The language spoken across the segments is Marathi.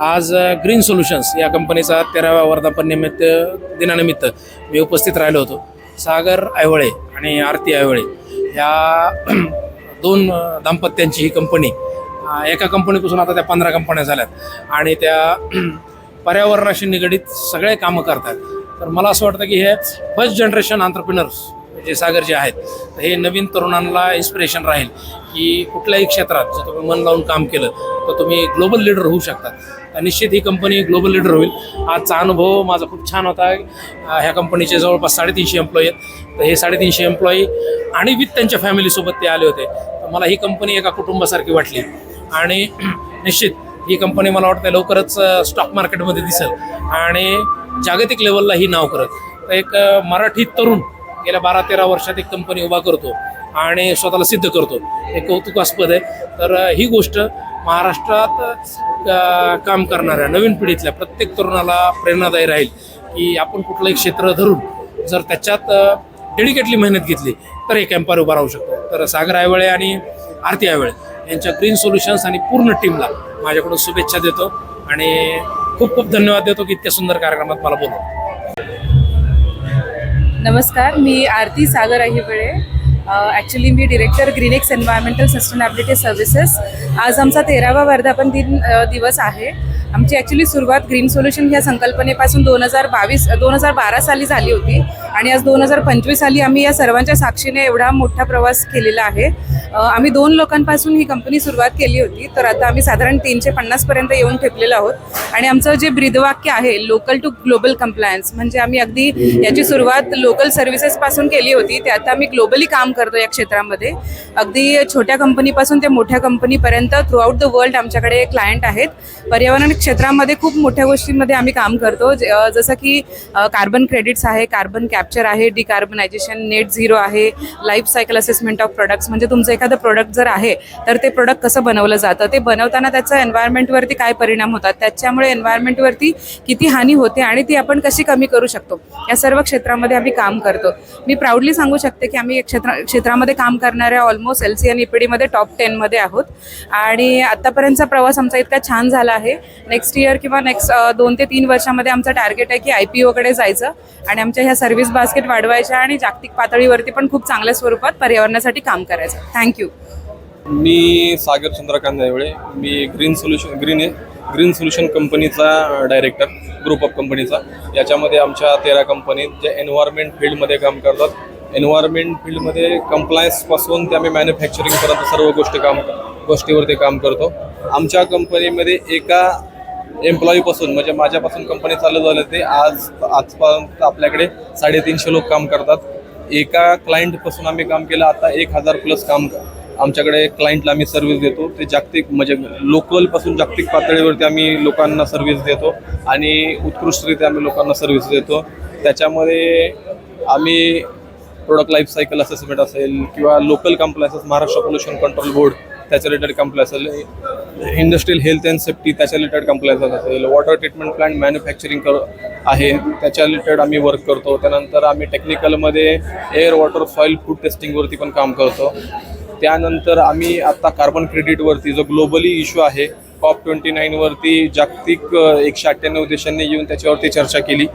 आज ग्रीन सोल्युशन्स या कंपनीचा तेराव्या वर्धापन निमित्त दिनानिमित्त मी उपस्थित राहिलो होतो. सागर ऐवळे आणि आरती ऐवळे ह्या दोन दाम्पत्यांची ही कंपनी एका कंपनीपासून आता त्या पंधरा कंपन्या झाल्यात. आणि त्या पर्यावरणाशी निगडीत सगळे कामं करतात. तर मला असं वाटतं की हे फर्स्ट जनरेशन ऑन्टरप्रिनर्स जे सागर जे आहेत तर हे नवीन तरुणांना इन्स्पिरेशन राहील की कुठल्याही क्षेत्रात जर तुम्ही मन लावून काम केलं तर तुम्ही ग्लोबल लीडर होऊ शकता. निश्चित ही कंपनी ग्लोबल लीडर होईल. आजचा अनुभव माझा खूप छान होता. ह्या कंपनीचे जवळपास साडेतीनशे एम्प्लॉई आहेत. तर हे साडेतीनशे एम्प्लॉई आणि विथ त्यांच्या फॅमिलीसोबत ते आले होते. तर मला ही कंपनी एका कुटुंबासारखी वाटली. आणि निश्चित ही कंपनी मला वाटतं लवकरच स्टॉक मार्केटमध्ये दिसेल. आणि जागतिक लेवलला ही नाव करत. एक मराठी तरुण गेल्या बारा तेरा वर्षात एक कंपनी उभा करतो आणि स्वतःला सिद्ध करतो. हे कौतुकास्पद आहे. तर ही गोष्ट महाराष्ट्रात काम करणाऱ्या नवीन पिढीतल्या प्रत्येक तरुणाला प्रेरणादायी राहील की आपण कुठलं एक क्षेत्र धरून जर त्याच्यात डेडिकेटली मेहनत घेतली तर हे कॅम्पार उभा राहू शकतो. तर सागर आयवळे आणि आरती आयवळे यांच्या ग्रीन सोल्युशन्स आणि पूर्ण टीमला माझ्याकडून शुभेच्छा देतो आणि खूप खूप धन्यवाद देतो की इतक्या सुंदर कार्यक्रमात मला बोलतो नमस्कार मी आरती सागर अहिबळे ॲक्च्युली मी director Greenex environmental sustainability services आज आमचा तेरावा वर्धापन दिन दिवस आहे. आमची ॲक्च्युली सुरुवात ग्रीन सोल्युशन ह्या संकल्पनेपासून दोन हजार बावीस दोन हजार बारा साली झाली होती. आणि आज दोन हजार पंचवीस साली आम्ही या सर्वांच्या साक्षीने एवढा मोठा प्रवास केलेला आहे. आम्ही दोन लोकांपासून ही कंपनी सुरुवात केली होती तर आता आम्ही साधारण तीनशे पन्नासपर्यंत येऊन ठेपलेलो आहोत. आणि आमचं जे ब्रीदवाक्य आहे लोकल टू ग्लोबल कम्प्लायन्स म्हणजे आम्ही अगदी याची सुरुवात लोकल सर्व्हिसेसपासून केली होती ते आता आम्ही ग्लोबली काम करतो या क्षेत्रामध्ये. अगदी छोट्या कंपनीपासून ते मोठ्या कंपनीपर्यंत थ्रू आउट द वर्ल्ड आमच्याकडे क्लायंट आहेत. पर्यावरण क्षेत्रामध्ये खूप मोठ्या गोष्टींमध्ये आम्ही काम करतो. ज- जसं की कार्बन क्रेडिट्स आहे कार्बन कॅप्चर आहे डिकार्बनायझेशन नेट झिरो आहे life cycle assessment of products म्हणजे तुमचं एखादं प्रोडक्ट जर आहे तर ते प्रोडक्ट कसं बनवलं जातं? ते बनवताना त्याचा एन्व्हायरमेंटवरती काय परिणाम होतात? त्याच्यामुळे एन्व्हायरमेंटवरती किती हानी होते आणि ती आपण कशी कमी करू शकतो? या सर्व क्षेत्रामध्ये आम्ही काम करतो. मी प्राऊडली सांगू शकते की आम्ही क्षेत्र क्षेत्रामध्ये काम करणाऱ्या ऑलमोस्ट एल सी एन ईपीडीमध्ये टॉप टेनमध्ये आहोत. आणि आत्तापर्यंतचा प्रवास आमचा इतका छान झाला आहे. नेक्स्ट इयर किंवा नेक्स्ट दोन ते तीन वर्षामध्ये आमचा टार्गेट आहे की आय पी ओकडे जायचं आणि आमच्या ह्या सर्व्हिस बास्केट वाढवायच्या आणि जागतिक पातळीवरती पण खूप चांगल्या स्वरूपात पर्यावरणासाठी काम करायचं. Thank you thank you. Me Sagar Chandrakant Deole me green solution green green solution कंपनीचा डायरेक्टर ग्रुप ऑफ कंपनीचा. याच्यामध्ये आमच्या तेरा कंपनीत जे एन्व्हायरमेंट फील्डमध्ये काम करतात. एन्व्हायरमेंट फील्डमध्ये कंप्लायन्सपासून ते आम्ही मॅन्युफॅक्चरिंगपर्यंत सर्व गोष्टी काम गोष्टीवरती काम करतो. आमच्या कंपनीमध्ये एका एम्प्लॉईपासून म्हणजे माझ्यापासून कंपनी चालू झालं ते आज आजपर्यंत आपल्याकडे साडेतीनशे लोक काम करतात. एका क्लायंटपासून आम्ही काम केलं. आता एक हजार प्लस काम आमच्याकडे क्लायंटला आम्ही सर्व्हिस देतो. ते जागतिक म्हणजे लोकलपासून जागतिक पातळीवरती आम्ही लोकांना सर्व्हिस देतो. आणि उत्कृष्टरित्या आम्ही लोकांना सर्व्हिस देतो. त्याच्यामध्ये आम्ही प्रोडक्ट लाईफ सायकल असेसमेंट असेल किंवा local compliances Maharashtra pollution control board त्याच्या रिलेटेड कंप्लायन्स असेल इंडस्ट्रियल हेल्थ अँड सेफ्टी त्याच्या रिलेटेड कंप्लायन्सेस असेल वॉटर ट्रीटमेंट प्लांट मॅन्युफॅक्चरिंग कर आहे. त्याच्या रिलेटेड आम्ही वर्क करतो. त्यानंतर आम्ही टेक्निकलमध्ये एअर वॉटर सॉईल फूड टेस्टिंगवरती पण काम करतो. त्यानंतर आम्ही आत्ता कार्बन क्रेडिटवरती जो ग्लोबली इश्यू आहे कॉप ट्वेंटी नाईनवरती जागतिक एकशे अठ्ठ्याण्णव देशांनी येऊन त्याच्यावरती चर्चा केली.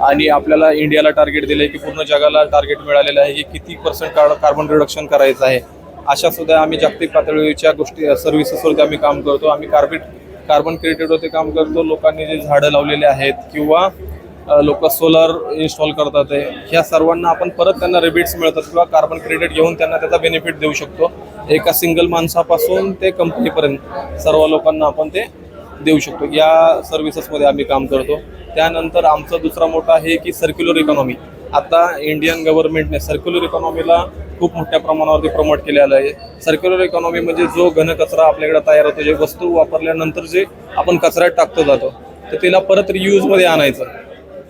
आणि आपल्याला इंडियाला टार्गेट दिलं आहे की पूर्ण जगाला टार्गेट मिळालेलं आहे की किती पर्सेंट कार्बन रिडक्शन करायचं आहे. अशा सुद्धा आम्ही जागतिक पातळीच्या गोष्टी सर्व्हिसेसवरती आम्ही काम करतो. आम्ही कार्बेट कार्बन क्रेडिटवरती काम करतो. लोकांनी जे झाडं लावलेले आहेत किंवा लोक सोलर इन्स्टॉल करतात आहे ह्या सर्वांना आपण परत त्यांना रिबेट्स मिळतात किंवा कार्बन क्रेडिट घेऊन त्यांना त्याचा बेनिफिट देऊ शकतो. एका सिंगल माणसापासून ते कंपनीपर्यंत सर्व लोकांना आपण ते देऊ शकतो. या सर्व्हिसेसमध्ये आम्ही काम करतो. त्यानंतर आमचा दुसरा मोठा आहे की सर्क्युलर इकॉनॉमी आता इंडियन गव्हर्नमेंटने सर्क्युलर इकॉनॉमीला खूप मोठ्या प्रमाणावरती प्रमोट केलेलं आहे. सर्क्युलर इकॉनॉमी म्हणजे जो घनकचरा आपल्याकडे तयार होतो जे वस्तू वापरल्यानंतर जे आपण कचऱ्यात टाकतो जातो तर तिला परत रियूजमध्ये आणायचं.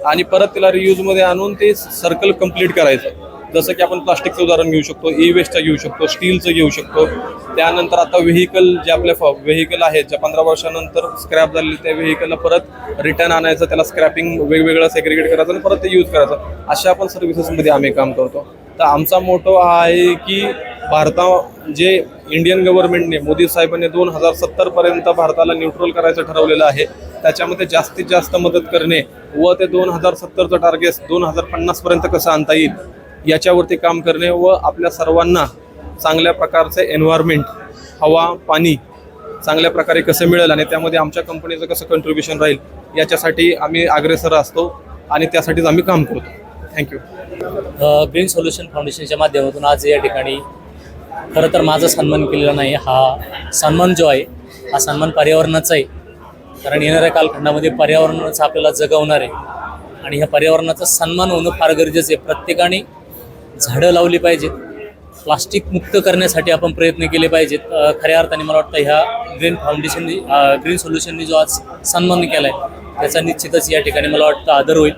आणि परत तिला रियूजमध्ये आणून ते सर्कल कंप्लीट करायचं. जसं की आपण प्लास्टिकचं उदाहरण घेऊ शकतो ई वेस्टचं घेऊ शकतो स्टीलचं घेऊ शकतो. त्यानंतर आता व्हेकल जे आपले व्हेकल आहेत ज्या पंधरा वर्षानंतर स्क्रॅप झालेले त्या व्हेकलला परत रिटर्न आणायचं त्याला स्क्रॅपिंग वेगवेगळं सेग्रिगेट करायचं आणि परत ते यूज करायचं. अशा आपण सर्व्हिसेसमध्ये आम्ही काम करतो. तर आमचा मोटो हा आहे की भारता जे इंडियन गव्हर्नमेंटने मोदी साहेबांनी दोन हजार सत्तरपर्यंत भारताला न्यूट्रल करायचं ठरवलेलं आहे. त्याच्यामध्ये जास्तीत जास्त मदत करणे व ते दोन हजार सत्तरचं टार्गेट दोन हजार पन्नासपर्यंत कसं आणता येईल याच्यावरती काम करणे व आपल्या सर्वांना चांगल्या प्रकारचे एन्व्हायरमेंट हवा पाणी चांगल्या प्रकारे कसं मिळेल आणि त्यामध्ये आमच्या कंपनीचं कसं कंट्रीब्युशन राहील याच्यासाठी आम्ही अग्रेसर असतो आणि त्यासाठीच आम्ही काम करतो. थँक्यू ग्रीन सोल्युशन फाउंडेशनच्या माध्यमातून आज या ठिकाणी खरं तर माझा सन्मान केलेला नाही हा सन्मान जो आहे हा सन्मान पर्यावरणाचा आहे कारण येणाऱ्या कालखंडामध्ये पर्यावरणाचं आपल्याला जगवणार आहे. आणि ह्या पर्यावरणाचा सन्मान होणं फार गरजेचं आहे. प्रत्येकाने झाडं लावली पाहिजेत. प्लास्टिक मुक्त करण्यासाठी आपण प्रयत्न केले पाहिजेत. खऱ्या अर्थाने मला वाटतं ह्या ग्रीन फाउंडेशननी ग्रीन सोल्युशननी जो आज सन्मान केला आहे त्याचा निश्चितच या ठिकाणी मला वाटतं आदर होईल.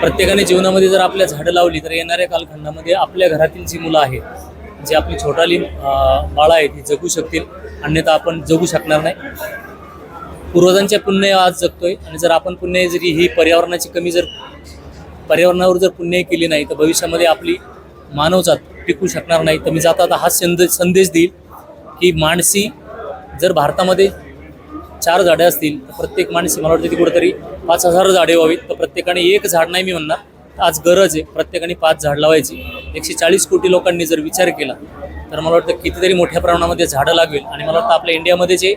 प्रत्येकाने जीवनामध्ये जर आपल्या झाडं लावली तर येणाऱ्या कालखंडामध्ये आपल्या घरातील जी मुलं आहेत जी आपली छोटाली बाळा बाळं आहेत ही जगू शकतील. अन्यथा आपण जगू शकणार नाही. पूर्वजांच्या पुण्य आज जगतोय. आणि जर आपण पुण्य जरी ही पर्यावरणाची कमी जर पर्यावरणावर जर पुण्य केली नाही तर भविष्यामध्ये आपली मानवजात टिकू शकणार नाही. तर मी जाता आता हा संदेश संदेश देईल की माणसी जर भारतामध्ये चार झाडं असतील तर प्रत्येक माणसी मला वाटतं ती कुठेतरी पाच हजार झाडे व्हावीत. तर प्रत्येकाने एक झाड नाही मी म्हणणार. आज गरज आहे प्रत्येकाने पाच झाड लावायची. एकशे चाळीस कोटी लोकांनी जर विचार केला तर मला वाटतं कितीतरी मोठ्या प्रमाणामध्ये झाडं लागवेल आणि मला वाटतं आपल्या इंडियामध्ये जे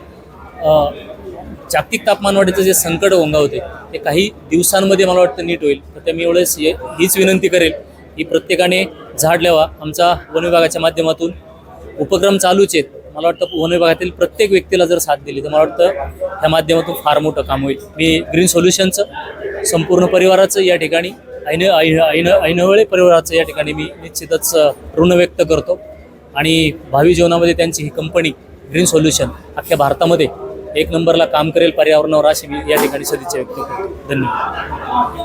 जागतिक तापमानवाढीचं जे संकट ओंगावते ते काही दिवसांमध्ये मला वाटतं नीट होईल. तर ते मी एवढंच हीच विनंती करेल की प्रत्येकाने झाड लावा. आमचा वन विभागाच्या माध्यमातून उपक्रम चालूच आहेत. मला वाटतं वन विभागातील प्रत्येक व्यक्तीला जर साथ दिली तर मला वाटतं ह्या माध्यमातून फार मोठं काम होईल. मी ग्रीन सोल्युशनचं संपूर्ण परिवाराचं या ठिकाणी ऐन ऐन ऐन ऐनवळे परिवाराचं या ठिकाणी मी निश्चितच ऋण व्यक्त करतो. आणि भावी जीवनामध्ये त्यांची ही कंपनी ग्रीन सोल्युशन अख्ख्या भारतामध्ये एक नंबरला काम करेल पर्यावरणावर अशी मी या ठिकाणी सदिच्छा व्यक्त करतो. धन्यवाद.